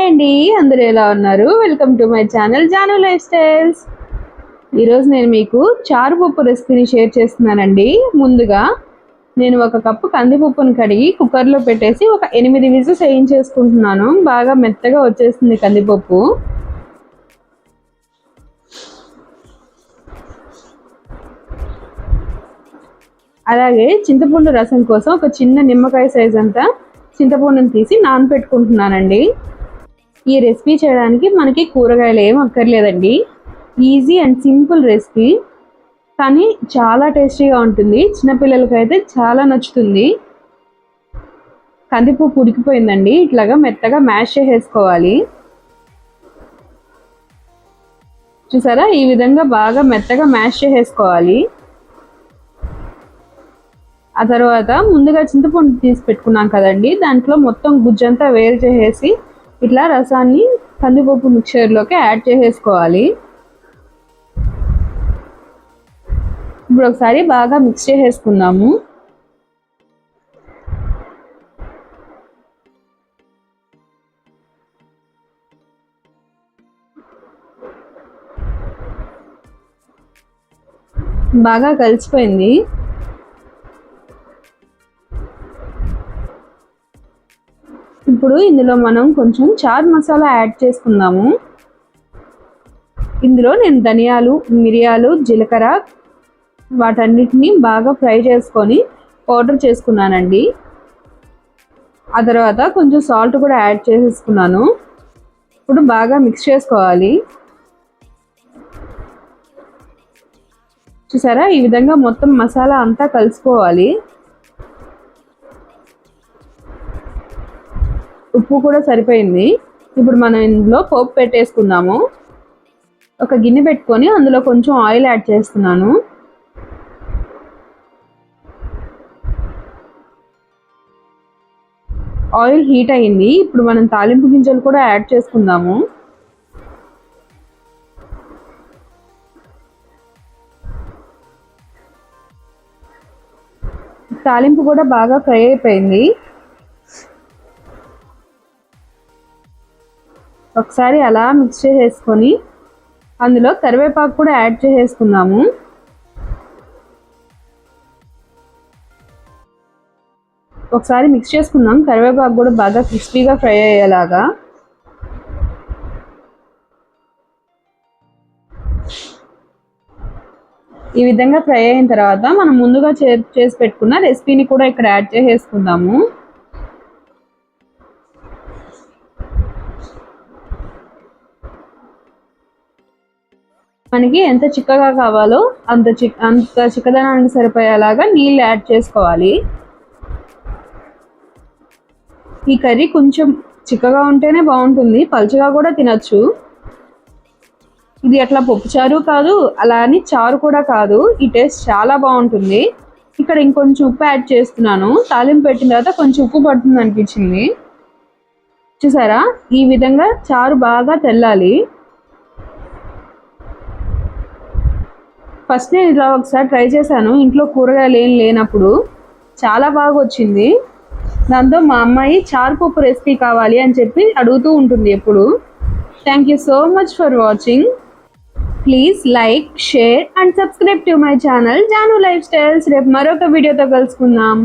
Hi అండి అందరూ ఎలా ఉన్నారు? Welcome to my channel Janu life styles ఈరోజు నేను మీకు చారుపప్పు రెసిపీని షేర్ చేస్తున్నానండి. ముందుగా నేను ఒక కప్పు కందిపప్పును కడిగి కుక్కర్లో పెట్టేసి ఒక ఎనిమిది విజిల్స్ వేయించేసుకుంటున్నాను. బాగా మెత్తగా వచ్చేస్తుంది కందిపప్పు. అలాగే చింతపండు రసం కోసం ఒక చిన్న నిమ్మకాయ సైజ్ అంతా చింతపండుని తీసి నానబెట్టుకుంటున్నానండి ఈ రెసిపీ చేయడానికి మనకి కూరగాయలు ఏం అక్కర్లేదండి. ఈజీ అండ్ సింపుల్ రెసిపీ కానీ చాలా టేస్టీగా ఉంటుంది. చిన్నపిల్లలకి అయితే చాలా నచ్చుతుంది. కందిపప్పు ఉడికిపోయిందండి ఇట్లాగా మెత్తగా మ్యాష్ చేసేసుకోవాలి. చూసారా? ఈ విధంగా బాగా మెత్తగా మ్యాష్ చేసేసుకోవాలి. ఆ తర్వాత ముందుగా చింతపండు తీసి పెట్టుకున్నాం కదండి. దాంట్లో మొత్తం గుజ్జంతా వేరు చేసేసి ఇట్లా రసాన్ని కందిపప్పు మిక్చర్లోకి యాడ్ చేసేసుకోవాలి. ఇప్పుడు ఒకసారి బాగా మిక్స్ చేసేసుకుందాము. బాగా కలిసిపోయింది. ఇప్పుడు ఇందులో మనం కొంచెం చాట్ మసాలా యాడ్ చేసుకుందాము. ఇందులో నేను ధనియాలు మిరియాలు జీలకర్ర వాటన్నిటిని బాగా ఫ్రై చేసుకొని పౌడర్ చేసుకున్నానండి. ఆ తర్వాత కొంచెం సాల్ట్ కూడా యాడ్ చేసేసుకున్నాను. ఇప్పుడు బాగా మిక్స్ చేసుకోవాలి. చూసారా? ఈ విధంగా మొత్తం మసాలా అంతా కలుసుకోవాలి ఉప్పు కూడా సరిపోయింది. ఇప్పుడు మనం ఇందులో పోపు పెట్టేసుకుందాము. ఒక గిన్నె పెట్టుకొని అందులో కొంచెం ఆయిల్ యాడ్ చేస్తున్నాను. ఆయిల్ హీట్ అయింది. ఇప్పుడు మనం తాలింపు గింజలు కూడా యాడ్ చేసుకుందాము. తాలింపు కూడా బాగా ఫ్రై అయిపోయింది. ఒకసారి అలా మిక్స్ చేసేసుకొని అందులో కరివేపాకు కూడా యాడ్ చేసేసుకుందాము. ఒకసారి మిక్స్ చేసుకుందాం. కరివేపాకు కూడా బాగా క్రిస్పీగా ఫ్రై అయ్యేలాగా. ఈ విధంగా ఫ్రై అయిన తర్వాత మనం ముందుగా చేసి పెట్టుకున్న రెసిపీని కూడా ఇక్కడ యాడ్ చేసేసుకుందాము. మనకి ఎంత చిక్కగా కావాలో అంత చిక్ అంత చిక్కదనానికి సరిపోయేలాగా నీళ్ళు యాడ్ చేసుకోవాలి. ఈ కర్రీ కొంచెం చిక్కగా ఉంటేనే బాగుంటుంది పలుచగా కూడా తినచ్చు. ఇది అట్లా పప్పు చారు కాదు అలా అని చారు కూడా కాదు ఈ టేస్ట్ చాలా బాగుంటుంది. ఇక్కడ ఇంకొంచెం ఉప్పు యాడ్ చేస్తున్నాను తాలింపు పెట్టిన తర్వాత కొంచెం ఉప్పు పడుతుంది అనిపించింది. చూసారా? ఈ విధంగా చారు బాగా తెల్లాలి. ఫస్ట్ నేను ఇలా ఒకసారి ట్రై చేశాను. ఇంట్లో కూరగాయలు ఏం లేనప్పుడు చాలా బాగా వచ్చింది. దాంతో మా అమ్మాయి చారుపప్పు రెసిపీ కావాలి అని చెప్పి అడుగుతూ ఉంటుంది ఎప్పుడు. Thank you so much for watching please like share and subscribe to my channel Janu life styles రేపు మరొక వీడియోతో కలుసుకుందాం.